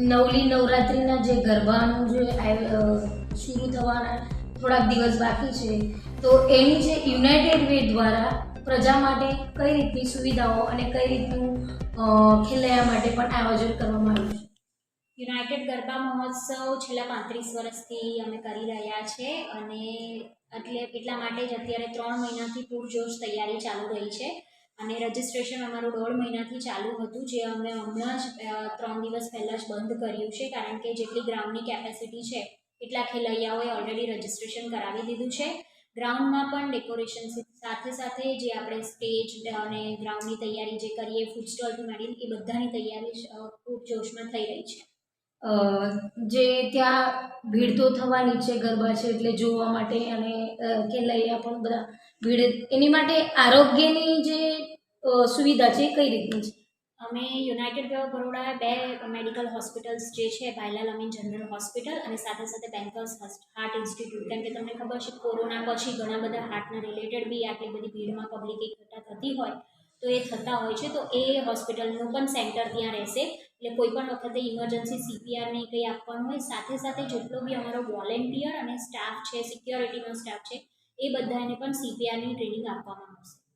નવલી નવરાત્રિના જે ગરબાનું જે શરૂ થવાના થોડાક દિવસ બાકી છે, તો એની જે યુનાઇટેડ વે દ્વારા પ્રજા માટે કઈ રીતની સુવિધાઓ અને કઈ રીતનું ખેલૈયા માટે પણ આયોજન કરવામાં આવ્યું છે? યુનાઇટેડ ગરબા મહોત્સવ છેલ્લા પાંત્રીસ વર્ષથી અમે કરી રહ્યા છે અને એટલે એટલા માટે જ અત્યારે ત્રણ મહિનાથી પૂરજોશ તૈયારી ચાલુ રહી છે. અને રજિસ્ટ્રેશન અમારું દોઢ મહિનાથી ચાલુ હતું, જે અમે હમણાં જ ત્રણ દિવસ પહેલાં જ બંધ કર્યું છે, કારણ કે જેટલી ગ્રાઉન્ડની કેપેસિટી છે, એટલા ખેલૈયાઓએ ઓલરેડી રજિસ્ટ્રેશન કરાવી દીધું છે. ગ્રાઉન્ડમાં પણ ડેકોરેશન સાથે સાથે જે આપણે સ્ટેજ અને ગ્રાઉન્ડની તૈયારી જે કરીએ ફૂડ સ્ટોલથી માંડીને એ બધાની તૈયારી ખૂબ જોશમાં થઈ રહી છે. જે ત્યાં ભીડ તો થવાની છે, ગરબા છે, એટલે જોવા માટે અને કે ખેલૈયા પણ બધા ભીડ, એની માટે આરોગ્યની જે સુવિધા છે, કઈ રીતની છે? અમે યુનાઇટેડ ઓફ બરોડા બે મેડિકલ હોસ્પિટલ્સ જે છે ભાઈલાલ અમીન જનરલ હોસ્પિટલ અને સાથે સાથે બેન્કર્સ હાર્ટ ઇન્સ્ટિટ્યૂટ. કેમ કે તમને ખબર છે, કોરોના પછી ઘણા બધા હાર્ટના રિલેટેડ બી આટલી બધી ભીડમાં પબ્લિક એકઠા થતી હોય, તો એ થતા હોય છે, તો એ હોસ્પિટલનું પણ સેન્ટર ત્યાં રહેશે. એટલે કોઈ પણ વખતે ઇમરજન્સી સીપીઆરને કંઈ આપવાનું હોય, સાથે સાથે જેટલો બી અમારો વોલેન્ટિયર અને સ્ટાફ છે, સિક્યોરિટીનો સ્ટાફ છે, એ બધાને પણ સીપીઆરની ટ્રેનિંગ આપવામાં આવશે.